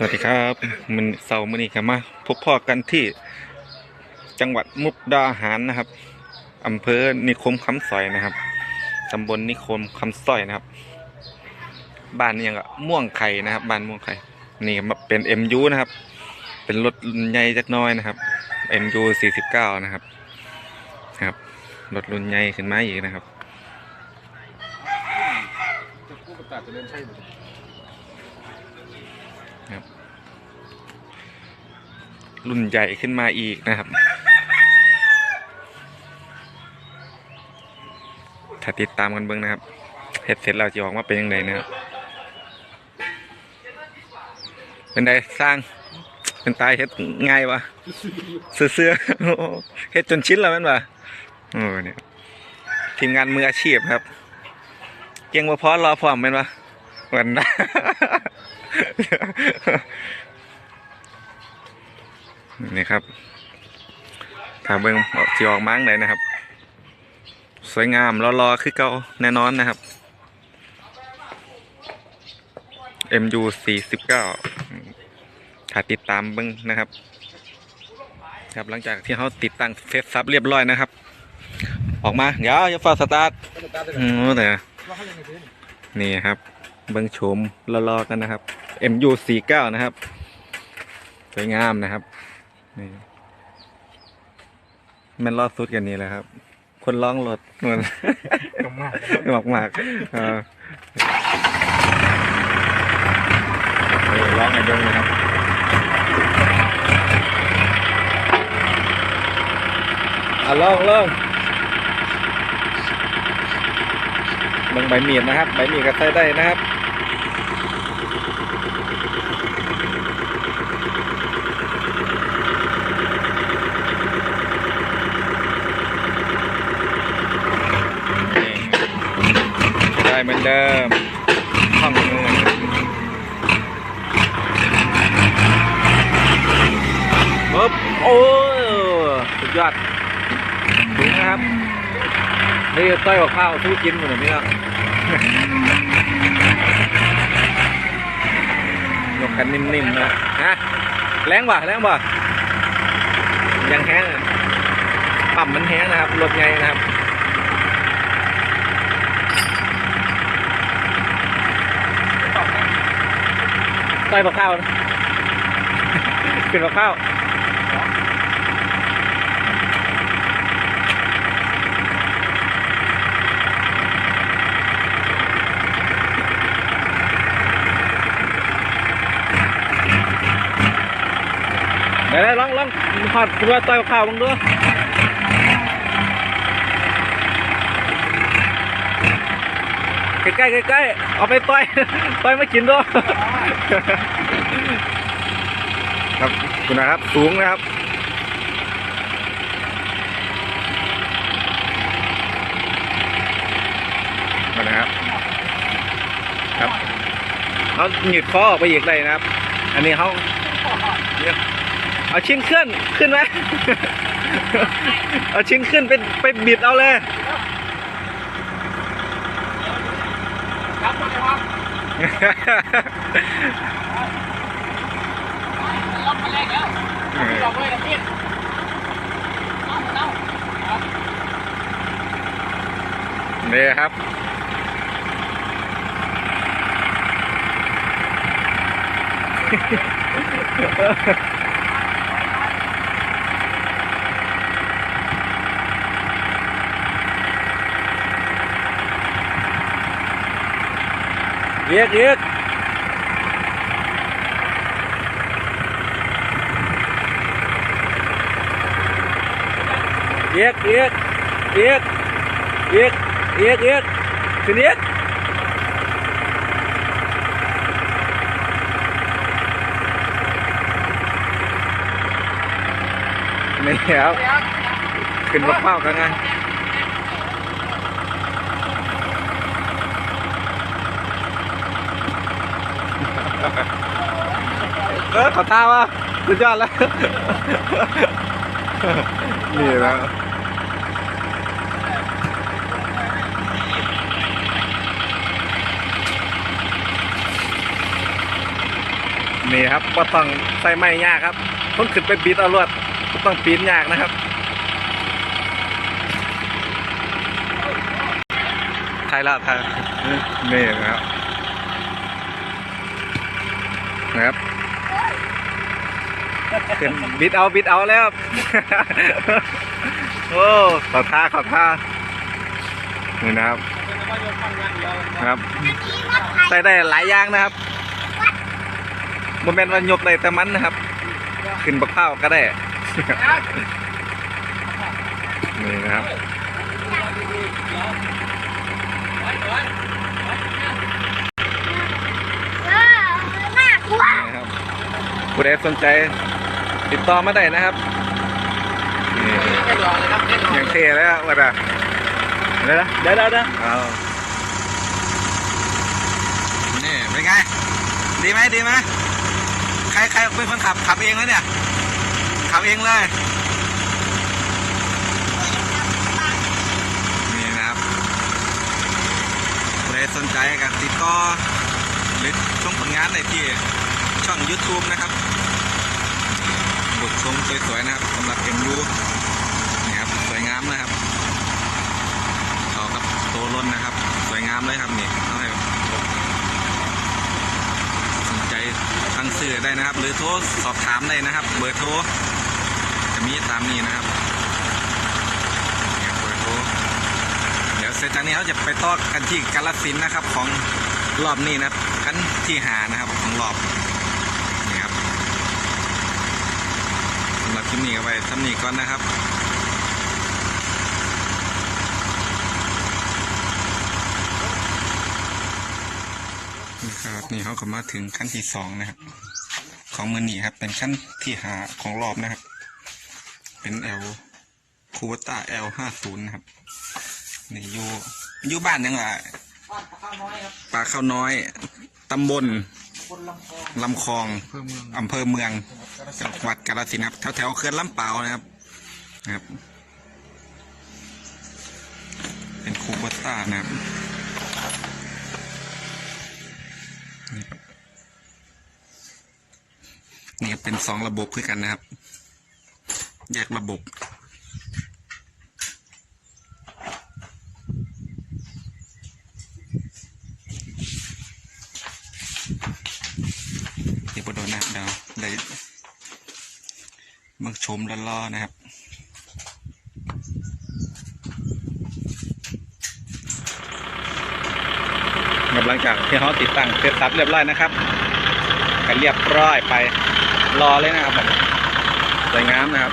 สวัสดีครับมันเสาร์มื้อนี้ครับมาพบพ่อกันที่จังหวัดมุกดาหารนะครับอำเภอนิคมคำสอยนะครับตำบลนิคมคำสอยนะครับ บ้านนี่ยังก็ม่วงไข่นะครับ บ้านม่วงไข่นี่มาเป็น MU นะครับ เป็นรถรุ่นใหญ่จักน้อยนะครับ MU 49นะครับครับรถรุ่นใหญ่ขึ้นมาอีกนะครับจะพูดประกาจะเล่นใช่ไหม รุ่นใหญ่ขึ้นมาอีกนะครับ ถ้าติดตามกันเบิ้งนะครับเฮ็ดเสร็จแล้วจะออกมาเป็นยังไงนะครับเป็นไดสร้างเป็นตายเฮ็ดง่ายวะเสื้อเสื้อๆโอ้โหเฮ็ดจนชิ้นแล้วมันวะโอ้เนี่ยทีมงานมืออาชีพครับเก่งว่าพอรอพร้อมเป็นวะวันนะ นี่ครับถ้าเบิ้งออกจีออกมั้งเลยนะครับ สวยงามรอๆคือเก่าแน่นอนนะครับ MU 49ถ้าติดตามเบิ้งนะครับ ครับหลังจากที่เขาติดตั้งเซตซับเรียบร้อยนะครับ ออกมาเดี๋ยวจะฟาสตาร์ทอืมแต่ว่าเขาเล่นในเกมนี่ครับ เบิ้งโฉมรอๆกันนะครับ MU 49นะครับ สวยงามนะครับ นี่แมันรอดสุดกันนี่แหละครับ คนร้องรถเหมือนกำมากหมากหมากๆเออเออร้องไอ้ดงนะครับอะลองลองเบิ่งใบมีดนะครับ ใบมีดก็ใช้ได้นะครับ นี่ได้เหมื อนเดิมห้องนู้นปึ๊บโอ้สุดยอดถึงนะครับ นี่ต้อยกับข้าวสู้กินเหมือนนี้ครับยกกันนิ่มๆนะฮะแรงบ่แรงบ่ยังแห้งอะปั๊มมันแห้งนะครับรถไงนะครับ ใส่บักข้าวนะขึ้นบักข้าวเดี๋ยวลองลองขอดดูว่าต่อยบักข้าวมึงดูใกล้ๆใกล้เอาไปต่อยต่อยมากินด้วย ครับคุณนะครับสูงนะครับมานะครับ ครับเขาหยุดคอออกไปอีกเลยนะครับ อันนี้เขาเอาชิ้นขึ้นขึ้นไหมเอาชิ้นขึ้นไปไปบิดเอาเลยครับ รับล็อกมาแรกแล้วล็อกเลยนะพี่เอาเอานี่ครับเเรียกเรียกเรียกเรียกเรียกเรียกเรียกเรียกขึ้นเรียกนี่ครับ ขึ้นมะพร้าวกันไง เขอท้าวะสุดยอดแล้ว นี่แล้วนนี่ครับว่าต้องใส่ไม้ยากครับต้องขึ้นไปบิดเอาลวดต้องปีนยากนะครับถ่ายและถ่ายนี่นะครับนะครับ ขึ้นบิดเอาบิดเอาแล้ว โอ้ขอท่าขอท่านี่นะครับครับ ใส่ได้หลายอย่างนะครับโมเมนต์วันยกได้แต่มันนะครับ ขึ้นบักเผาวก็ได้นี่นะครับเออน่ากลัวนี่นะครับผู้ใดสนใจ ติดต่อมาได้นะครับนี่เล่นรอเลยครับเล่นรออย่างเท่แล้วว่าแต่เดี๋ยวนะเดี๋ยวเดี๋ยวเดี๋ยวเอานี่เป็นไง ดีไหมดีไหมใครใครเป็นคนขับขับเองแล้วเนี่ย ขับเองเลยนี่นะครับใครสนใจกันติดต่อหรือชมผลงานในที่ช่อง YouTube นะครับ บทชมสวยๆนะครับสำหรับ MU นี่ครับสวยงามนะครับต่อกับโตล้นนะครับ สวยงามเลยครับนี่เอาให้สนใจสั่งซื้อได้นะครับ หรือโทรสอบถามได้นะครับ เบอร์โทรจะมีตามนี้นะครับเบอร์โทรเดี๋ยวเสร็จจากนี้เราจะไปต่อกันที่กาลสินนะครับ ของรอบนี้นะครับกันที่หานะครับของรอบนี่ครับสำหรับ คลิปนี้ก็ไปทำนี้ก่อนนะครับนี่ครับนี่เขาก็มาถึงขั้นที่สองนะครับ ของมือหนีครับ เป็นขั้นที่หาของรอบนะครับ เป็น L คูวต้า L ห้าศูนย์นะครับนี่อยู่อยู่บ้านยังไงบ้านข้าวน้อยครับปลาข้าวน้อยตำบล คนลำคอลำคลองเพิ่มเมืองอำเภอเมืองจังหวัดกาฬสินธุ์ครับแถวแถวๆเขื่อนลำเปาวนะครับนะครับ เป็นคูวต้านะครับนี่ครับนี่ครับเป็นสองระบบคือกันนะครับ แยกระบบ เดี๋ยวบโดนนะเดี๋ยวได้เมือง ชมล้อๆนะครับ หลังจากที่เขาติดตั้งเสร็จสับเรียบร้อยนะครับก็เรียบร้อยไปรอเลยนะครับผมสวยงามนะครับ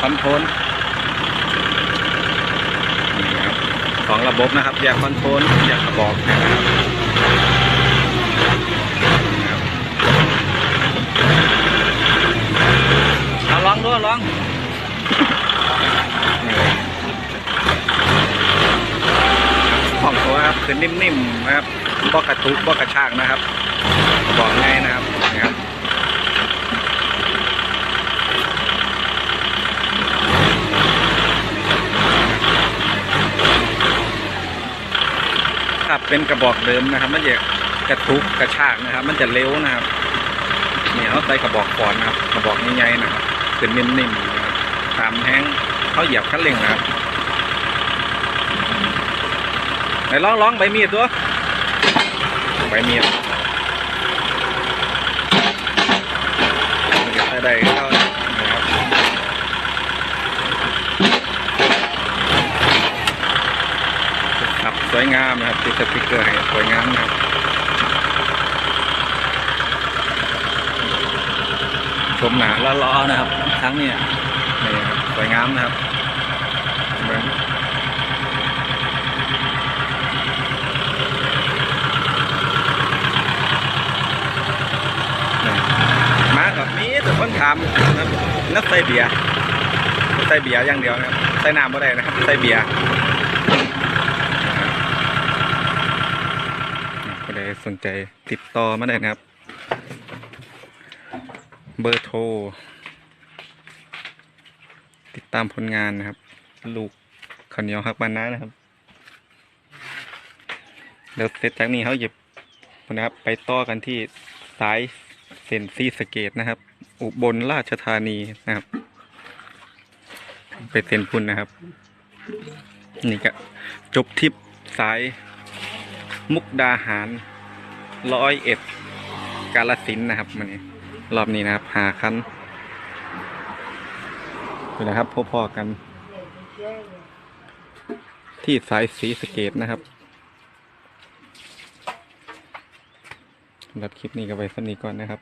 คอนโทรลนี่ครับสองระบบนะครับแยกคอนโทรลแยกกระบอกนะครับเอาลอ งดูลองนี่ของตัวครับคือนิ่มๆนะครับบ่กระตุกบ่กระชากนะครับ บอกง่ายนะครับนะครับถ้าเป็นกระบอกเดิมนะครับ มันจะกระตุกกระชากนะครับ มันจะเร็วนะครับนี่เขาใส่กระบอกก่อนนะครับ กระบอกใหญ่ๆนะครับ คือนิ่มๆนะครับตามแห้งเขาเหยียบคันเร่งนะครับไหนลองลองใบมีดตัวใบมีดใส่ได้เข้านะครับครับสวยงามนะครับติดสติ๊กเกอร์ให้สวยงามนะครับชมหนาล้อๆนะครับ ครั้งนี้นี่ครับสวยงามนะครับเบิ่งมากับมีแต่คนถามนะครับนักใส่เบียร์ใส่เบียร์อย่างเดียวนะครับใส่น้ำไม่ได้นะครับใส่เบียร์ก็เลยสนใจติดต่อมาได้นะครับ เบอร์โทร ตามผลงานนะครับ ลูกขาวเหนียวฮักบานน้านะครับเดี๋ยวเสร็จจากนี้เขาหยิบนะครับ ไปต่อกันที่สายเซนซีสเกตนะครับ อุบลราชธานีนะครับ ไปเซ็นพุ่นนะครับ นี่ก็จบทิปสายมุกดาหารร้อยเอ็ดกาลสินนะครับมันนี้รอบนี้นะครับหาคัน นี่แหละครับพอๆกัน ที่สายสีสเกตนะครับสำหรับคลิปนี้ก็ไปสำนีก่อนนะครับ